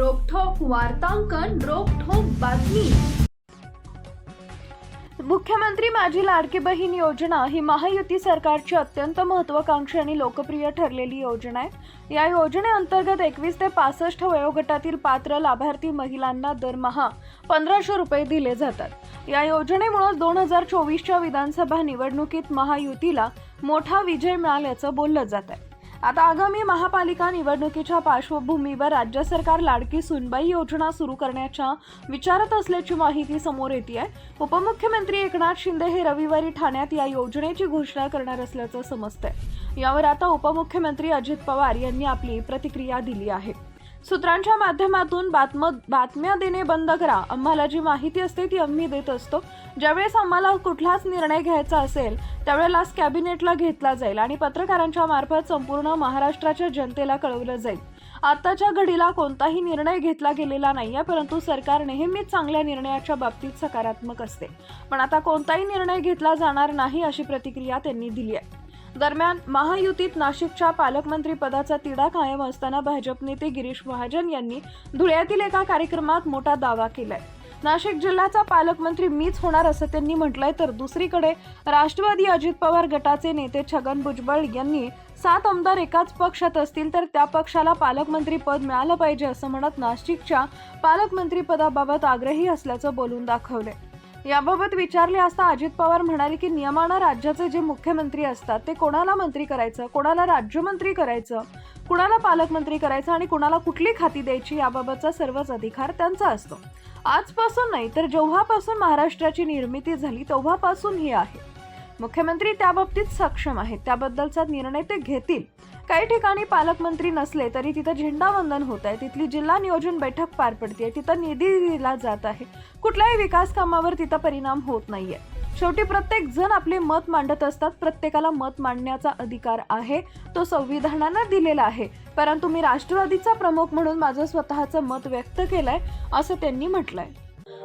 वार्तांकन रोखोक बातमी. मुख्यमंत्री माझी लाडकी बहीण योजना ही महायुती सरकारची अत्यंत महत्वाकांक्षी आणि लोकप्रिय ठरलेली योजना आहे. या योजनेअंतर्गत एकवीस ते पासष्ट वयोगटातील पात्र लाभार्थी महिलांना दरमहा पंधराशे रुपये दिले जातात. या योजनेमुळे दोन हजार चोवीसच्या विधानसभा निवडणुकीत महायुतीला मोठा विजय मिळाल्याचं बोललं जात आहे आता आगामी महापालिका निवडणुकीच्या पार्श्वभूमीवर राज्य सरकार लाडकी सुनबाई योजना सुरू करण्याच्या विचारत असल्याची माहिती समोर येते आहे उपमुख्यमंत्री एकनाथ शिंदे हे रविवारी ठाण्यात या योजनेची घोषणा करणार असल्याचं समजतंय. यावर आता उपमुख्यमंत्री अजित पवार यांनी आपली प्रतिक्रिया दिली आहे. सूत्रांच्या माध्यमातून बातम बातम्या देणे बंद करा. आम्हाला जी माहिती असते ती आम्ही देत असतो. ज्यावेळेस आम्हाला कुठलाच निर्णय घ्यायचा असेल त्यावेळेलाच कॅबिनेटला घेतला जाईल आणि पत्रकारांच्या मार्फत संपूर्ण महाराष्ट्राच्या जनतेला कळवलं जाईल. आताच्या घडीला कोणताही निर्णय घेतला गेलेला नाही आहे परंतु सरकार नेहमीच चांगल्या निर्णयाच्या बाबतीत सकारात्मक असते. पण आता कोणताही निर्णय घेतला जाणार नाही अशी प्रतिक्रिया त्यांनी दिली आहे. दरम्यान महायुतीत नाशिकच्या पालकमंत्री पदाचा तिढा कायम असताना भाजप नेते गिरीश महाजन यांनी धुळ्यातील एका कार्यक्रमात मोठा दावा केलाय. नाशिक जिल्ह्याचा पालकमंत्री मीच होणार असं त्यांनी म्हटलंय तर दुसरीकडे राष्ट्रवादी अजित पवार गटाचे नेते छगन भुजबळ यांनी सात आमदार एकाच पक्षात असतील तर त्या पक्षाला पालकमंत्री पद मिळालं पाहिजे असं म्हणत नाशिकच्या पालकमंत्री पदाबाबत आग्रही असल्याचं बोलून दाखवले याबाबत विचारले असता अजित पवार म्हणाले की नियमानं राज्याचे जे मुख्यमंत्री असतात ते कोणाला मंत्री करायचं? कोणाला राज्यमंत्री करायचं? कुणाला पालकमंत्री करायचं? आणि कुणाला कुठली खाती द्यायची? याबाबतचा सर्वच अधिकार त्यांचा असतो. आजपासून नाही तर जेव्हापासून महाराष्ट्राची निर्मिती झाली तेव्हापासून ही आहे. मुख्यमंत्री त्याबाबतीत सक्षम आहेत. त्याबद्दलचा निर्णय ते घेतील. काही ठिकाणी पालकमंत्री नसले तरी तिथं झेंडावंदन होत आहे. तिथली जिल्हा नियोजन बैठक पार पडते तिथं निधी दिला जात आहे. कुठल्याही विकास कामावर तिथं परिणाम होत नाहीये. शेवटी प्रत्येक जण आपले मत मांडत असतात. प्रत्येकाला मत मांडण्याचा अधिकार आहे. तो संविधानानं दिलेला आहे. परंतु मी राष्ट्रवादीचा प्रमुख म्हणून माझं स्वतःचं मत व्यक्त केलंय असं त्यांनी म्हटलंय.